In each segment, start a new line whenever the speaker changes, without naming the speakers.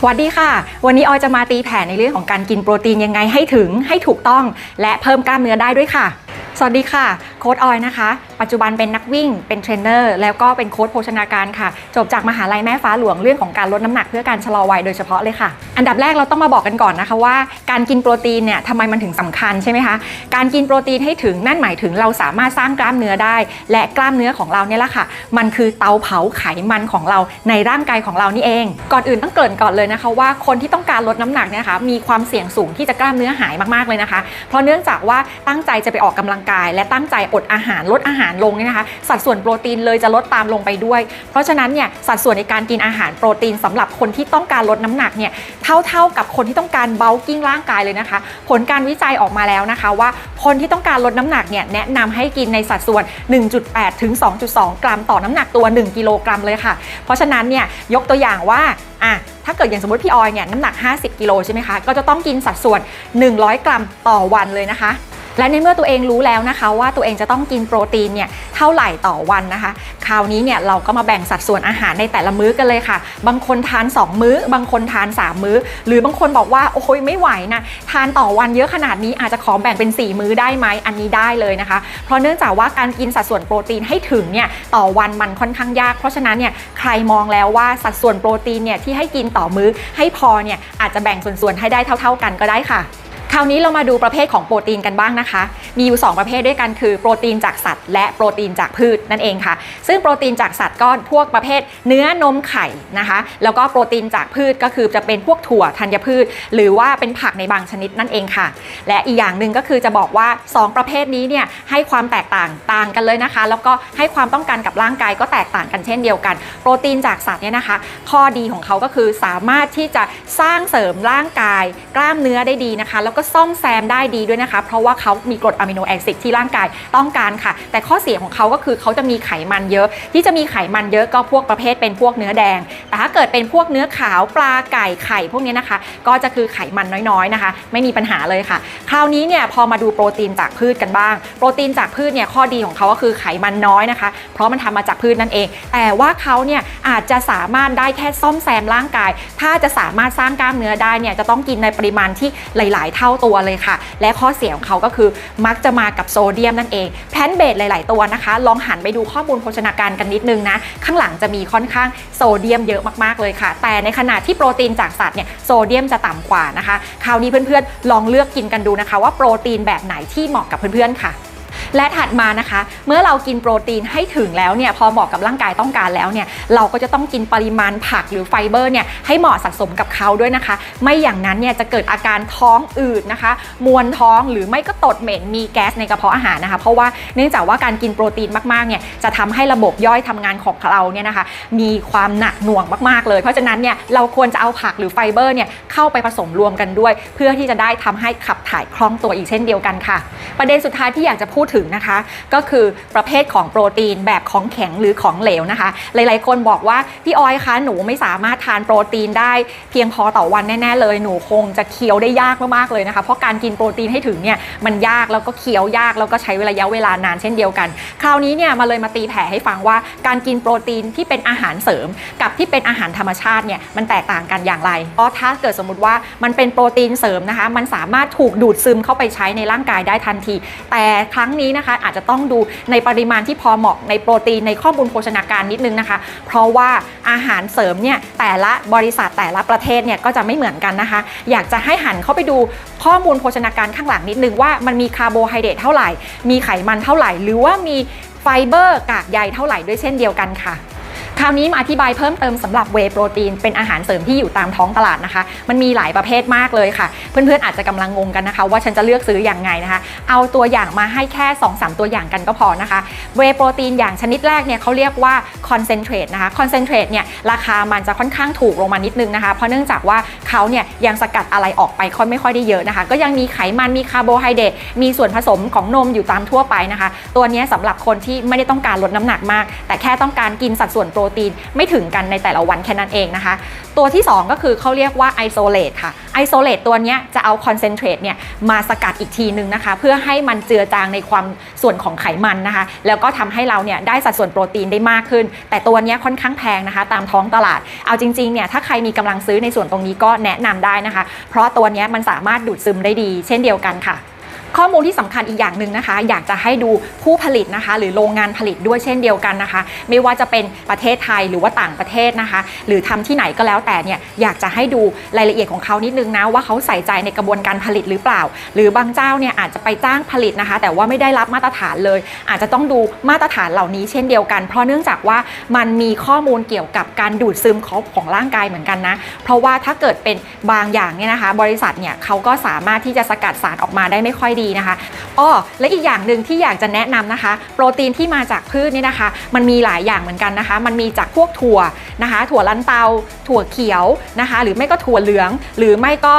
สวัสดีค่ะ วันนี้ออยจะมาตีแผ่ในเรื่องของการกินโปรตีนยังไงให้ถึงให้ถูกต้อง และเพิ่มกล้ามเนื้อได้ด้วยค่ะ สวัสดีค่ะโค้ดออยนะคะ ปัจจุบันเป็นนักวิ่งเป็นเทรนเนอร์แล้วก็เป็นโค้ดโภชนาการค่ะ จบจากมหาลัยแม่ฟ้าหลวงเรื่องของการลดน้ำหนักเพื่อการชะลอวัยโดยเฉพาะเลยค่ะ อันดับแรกเราต้องมาบอกกันก่อนนะคะว่าการกินโปรตีนเนี่ยทำไมมันถึงสำคัญใช่ไหมคะการกินโปรตีนให้ถึงนั่นหมายถึงเราสามารถสร้างกล้ามเนื้อได้ และกล้ามเนื้อของเราเนี่ยแหละค่ะ มันคือเตาเผาไขมันของเราในร่างกายของเรานี่เอง ก่อนอื่นต้องเกริ่นก่อนเลยนะคะว่าคนที่ต้องการลดน้ำหนักเนี่ยนะคะมีความเสี่ยงสูงที่จะกล้ามเนื้อหายมากๆเลยนะคะ เพราะเนื่องจากว่าตั้งใจจะไปออกกำลังกาย และตั้งใจอดอาหารลดอาหารลงเนี่ยนะคะ สัดส่วนโปรตีนเลยจะลดตามลงไปด้วย เพราะฉะนั้นเนี่ยสัดส่วนในการกินอาหารโปรตีนสำหรับคนที่ต้องการลดน้ำหนักเนี่ยเท่าๆกับคนที่ต้องการเบลกิ้งร่างกายเลยนะคะ ผลการวิจัยออกมาแล้วนะคะว่าคนที่ต้องการลดน้ำหนักเนี่ยแนะนำให้กินในสัดส่วน 1.8 ถึง 2.2 กรัมต่อน้ำหนักตัว 1 กิโลกรัมเลยค่ะ เพราะฉะนั้นเนี่ยยกตัวอย่างว่าอะถ้าเกิดอย่างสมมติพี่ออยเนี่ยน้ำหนัก 50 กิโลใช่ไหมคะ ก็จะต้องกินสัดส่วน 100 กรัมต่อวันเลยนะคะ และในเมื่อตัวเองรู้แล้วนะคะ ว่าตัวเองจะต้องกินโปรตีนเนี่ยเท่าไหร่ต่อวันนะคะ คราวนี้เนี่ยเราก็มาแบ่งสัดส่วนอาหารในแต่ละมื้อกันเลยค่ะ บางคนทาน 2 มื้อ บางคนทาน 3 มื้อ หรือบางคนบอกว่าโอ้ยไม่ไหวนะทานต่อวันเยอะขนาดนี้อาจจะขอแบ่งเป็น 4 มื้อได้ไหมอันนี้ได้เลยนะคะ เพราะเนื่องจากว่าการกินสัดส่วนโปรตีนให้ถึงเนี่ยต่อวันมันค่อนข้างยาก เพราะฉะนั้นเนี่ยใครมองแล้วว่าสัดส่วนโปรตีนเนี่ยที่ให้กินต่อมื้อให้พอเนี่ยอาจจะแบ่งส่วนๆให้ได้เท่า ๆกันก็ได้ค่ะ คราวนี้เรามาดูประเภทของโปรตีนกันบ้างนะคะ มีอยู่ 2 ประเภทด้วยกันคือโปรตีนจากสัตว์ และโปรตีนจากพืชนั่นเองค่ะ ซึ่งโปรตีนจากสัตว์ก็พวกประเภทเนื้อนมไข่นะคะ แล้วก็โปรตีนจากพืชก็คือจะเป็นพวกถั่วธัญพืช หรือว่าเป็นผักในบางชนิดนั่นเองค่ะ และอีกอย่างหนึ่งก็คือจะบอกว่า 2 ประเภทนี้เนี่ยให้ความแตกต่างต่างกันเลยนะคะ แล้วก็ให้ความต้องการกับร่างกายก็แตกต่างกันเช่นเดียวกัน โปรตีนจากสัตว์เนี่ยนะคะ ข้อดีของเขาก็คือสามารถที่จะสร้างเสริมร่างกาย กล้ามเนื้อได้ดีนะคะ แล้วก็ซ่อมแซมได้ดีด้วยนะคะ เพราะว่าเขามีกรดอะมิโนแอซิดที่ร่างกายต้องการค่ะ แต่ข้อเสียของเขาก็คือเขาจะมีไขมันเยอะ ที่จะมีไขมันเยอะก็พวกประเภทเป็นพวกเนื้อแดง แต่ถ้าเกิดเป็นพวกเนื้อขาวปลาไก่ไข่พวกนี้นะคะ ก็จะคือไขมันน้อยๆนะคะ ไม่มีปัญหาเลยค่ะ คราวนี้เนี่ยพอมาดูโปรตีนจากพืชกันบ้าง โปรตีนจากพืชเนี่ยข้อดีของเขาก็คือไขมันน้อยนะคะ เพราะมันทำมาจากพืชนั่นเอง แต่ว่าเขาเนี่ยอาจจะสามารถได้แค่ซ่อมแซมร่างกาย ถ้าจะสามารถสร้างกล้ามเนื้อได้เนี่ยจะต้องกินในปริมาณที่หลาย ๆ เท่าาตัวเลยค่ะ และข้อเสียของเขาก็คือมักจะมากับโซเดียมนั่นเอง แพนเบดหลาย ๆ ตัวนะคะ ลองหันไปดูข้อมูลโภชนาการกันนิดนึงนะ ข้างหลังจะมีค่อนข้างโซเดียมเยอะมาก ๆ เลยค่ะ แต่ในขณะที่โปรตีนจากสัตว์เนี่ยโซเดียมจะต่ำกว่านะคะ คราวนี้เพื่อน ๆ ลองเลือกกินกันดูนะคะ ว่าโปรตีนแบบไหนที่เหมาะกับเพื่อน ๆ ค่ะ และถัดมานะคะ เมื่อเรากินโปรตีนให้ถึงแล้วเนี่ยพอเหมาะกับร่างกายต้องการแล้วเนี่ยเราก็จะต้องกินปริมาณผักหรือไฟเบอร์เนี่ยให้เหมาะสะสมกับเขาด้วยนะคะ ไม่อย่างนั้นเนี่ยจะเกิดอาการท้องอืดนะคะ มวนท้องหรือไม่ก็ตดเหม็นมีแก๊สในกระเพาะอาหารนะคะ เพราะว่าเนื่องจากว่าการกินโปรตีนมากๆเนี่ยจะทำให้ระบบย่อยทำงานของเราเนี่ยนะคะ มีความหนักหน่วงมากๆเลย เพราะฉะนั้นเนี่ยเราควรจะเอาผักหรือไฟเบอร์เนี่ยเข้าไปผสมรวมกันด้วย เพื่อที่จะได้ทำให้ขับถ่ายคล่องตัวอีกเช่นเดียวกันค่ะ ประเด็นสุดท้ายที่อยากจะพูดถึงงนะคะ ก็คือประเภทของโปรตีนแบบของแข็งหรือของเหลวนะคะ หลายๆ คนบอกว่าพี่ออยคะหนูไม่สามารถทานโปรตีนได้เพียงพอต่อวันแน่ๆเลยหนูคงจะเคี้ยวได้ยากมากๆเลยนะคะ เพราะการกินโปรตีนให้ถึงเนี่ยมันยากแล้วก็เคี้ยวยากแล้วก็ใช้ระยะเวลานานเช่นเดียวกัน คราวนี้เนี่ยมาเลยมาตีแผ่ให้ฟังว่าการกินโปรตีนที่เป็นอาหารเสริม กับที่เป็นอาหารธรรมชาติเนี่ยมันแตกต่างกันอย่างไรเพราะถ้าเกิดสมมติว่ามันเป็นโปรตีนเสริมนะคะ มันสามารถถูกดูดซึมเข้าไปใช้ในร่างกายได้ทันที แต่ครั้งนี้นะคะอาจจะต้องดูในปริมาณที่พอเหมาะในโปรตีนในข้อมูลโภชนาการนิดนึงนะคะ เพราะว่าอาหารเสริมเนี่ยแต่ละบริษัทแต่ละประเทศเนี่ยก็จะไม่เหมือนกันนะคะ อยากจะให้หันเข้าไปดูข้อมูลโภชนาการข้างหลังนิดนึงว่ามันมีคาร์โบไฮเดรตเท่าไหร่ มีไขมันเท่าไหร่ หรือว่ามีไฟเบอร์กากใยเท่าไหร่ด้วยเช่นเดียวกันค่ะ คราวนี้มาอธิบายเพิ่มเติมสำหรับเวโปรตีนเป็นอาหารเสริมที่อยู่ตามท้องตลาดนะคะ มันมีหลายประเภทมากเลยค่ะ เพื่อนๆอาจจะกำลังงงกันนะคะ ว่าฉันจะเลือกซื้ออย่างไงนะคะ เอาตัวอย่างมาให้แค่ 2-3 ตัวอย่างกันก็พอนะคะ เวโปรตีนอย่างชนิดแรกเนี่ยเขาเรียกว่าคอนเซนเทรตนะคะคอนเซนเทรตเนี่ยราคามันจะค่อนข้างถูกลงมานิดนึงนะคะ เพราะเนื่องจากว่าเขาเนี่ยยังสกัดอะไรออกไปค่อยไม่ค่อยได้เยอะนะคะ ก็ยังมีไขมันมีคาร์โบไฮเดรตมีส่วนผสมของนมอยู่ตามทั่วไปนะคะ ตัวนี้ยสำหรับคนที่ไม่ได้ต้องการลดน้ำหนักมาก แต่แค่ต้องการกินสัดส่วนโปรตีนไม่ถึงกันในแต่ละวันแค่นั้นเองนะคะ ตัวที่ 2 ก็คือเขาเรียกว่าไอโซเลตค่ะไอโซเลตตัวนี้จะเอาคอนเซนเทรตเนี่ยมาสกัดอีกทีนึงนะคะ เพื่อให้มันเจือจางในความส่วนของไขมันนะคะ แล้วก็ทำให้เราเนี่ยได้สัดส่วนโปรตีนได้มากขึ้น แต่ตัวนี้ค่อนข้างแพงนะคะ ตามท้องตลาด เอาจริงๆเนี่ยถ้าใครมีกำลังซื้อในส่วนตรงนี้ก็แนะนำได้นะคะ เพราะตัวนี้มันสามารถดูดซึมได้ดี เช่นเดียวกันค่ะ ข้อมูลที่สำคัญอีกอย่างหนึ่งนะคะ อยากจะให้ดูผู้ผลิตนะคะ หรือโรงงานผลิตด้วยเช่นเดียวกันนะคะ ไม่ว่าจะเป็นประเทศไทยหรือว่าต่างประเทศนะคะ หรือทำที่ไหนก็แล้วแต่เนี่ยอยากจะให้ดูรายละเอียดของเขานิดนึงนะว่าเขาใส่ใจในกระบวนการผลิตหรือเปล่า หรือบางเจ้าเนี่ยอาจจะไปจ้างผลิตนะคะ แต่ว่าไม่ได้รับมาตรฐานเลย อาจจะต้องดูมาตรฐานเหล่านี้เช่นเดียวกัน เพราะเนื่องจากว่ามันมีข้อมูลเกี่ยวกับการดูดซึมของของร่างกายเหมือนกันนะ เพราะว่าถ้าเกิดเป็นบางอย่างเนี่ยนะคะ บริษัทเนี่ยเขาก็สามารถที่จะสกัดสารออกมาได้ไม่ค่อยดีนะคะอ้อและอีกอย่างหนึ่งที่อยากจะแนะนำนะคะ โปรตีนที่มาจากพืชนี่นะคะ มันมีหลายอย่างเหมือนกันนะคะ มันมีจากพวกถั่วนะคะ ถั่วลันเตา ถั่วเขียวนะคะ หรือไม่ก็ถั่วเหลือง หรือไม่ก็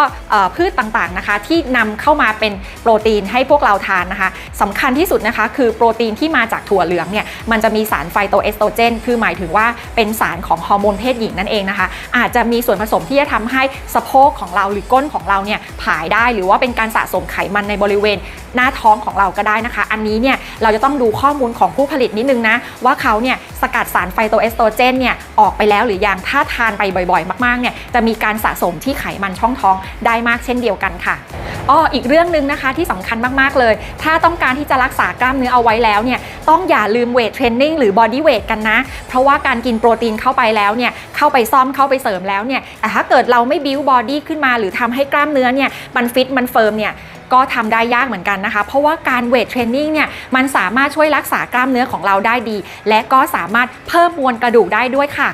พืชต่างๆนะคะ ที่นำเข้ามาเป็นโปรตีนให้พวกเราทานนะคะสำคัญที่สุดนะคะคือโปรตีนที่มาจากถั่วเหลืองเนี่ยมันจะมีสารไฟโตเอสโตรเจน คือหมายถึงว่าเป็นสารของฮอร์โมนเพศหญิงนั่นเองนะคะ อาจจะมีส่วนผสมที่จะทำให้สะโพกของเราหรือก้นของเราเนี่ยผายได้หรือว่าเป็นการสะสมไขมันในบริเวณหน้าท้องของเราก็ได้นะคะ อันนี้เนี่ยเราจะต้องดูข้อมูลของผู้ผลิตนิดนึงนะว่าเขาเนี่ยสกัดสารไฟโตเอสโตรเจนเนี่ยออกไปแล้วหรือยังถ้าทานไปบ่อยๆ มากๆเนี่ยจะมีการสะสมที่ไขมันช่องท้องได้มากเช่นเดียวกันค่ะอ้ออีกเรื่องหนึ่งนะคะที่สำคัญมากๆเลย ถ้าต้องการที่จะรักษากล้ามเนื้อเอาไว้แล้วเนี่ยต้องอย่าลืมเวทเทรนนิ่งหรือบอดี้เวทกันนะ เพราะว่าการกินโปรตีนเข้าไปแล้วเนี่ยเข้าไปซ่อมเข้าไปเสริมแล้วเนี่ยแต่ถ้าเกิดเราไม่บิวบอดี้ขึ้นมา หรือทำให้กล้ามเนื้อเนี่ยมันฟิตมันเฟิร์มเนี่ย ก็ทำได้ยากเหมือนกันนะคะ เพราะว่าการเวทเทรนนิ่งเนี่ยมันสามารถช่วยรักษากล้ามเนื้อของเราได้ดี และก็สามารถเพิ่มมวลกระดูกได้ด้วยค่ะ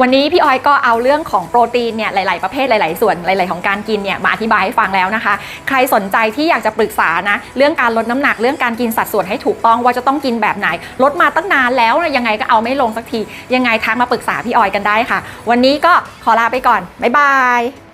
วันนี้พี่ออยก็เอาเรื่องของโปรตีนเนี่ยหลาย ๆ ประเภทหลาย ๆ ส่วนหลาย ๆ ของการกินเนี่ยมาอธิบายให้ฟังแล้วนะคะ ใครสนใจที่อยากจะปรึกษานะเรื่องการลดน้ำหนักเรื่องการกินสัดส่วนให้ถูกต้องว่าจะต้องกินแบบไหน ลดมาตั้งนานแล้วยังไงก็เอาไม่ลงสักที ยังไงทักมาปรึกษาพี่ออยกันได้ค่ะ วันนี้ก็ขอลาไปก่อนบ๊ายบาย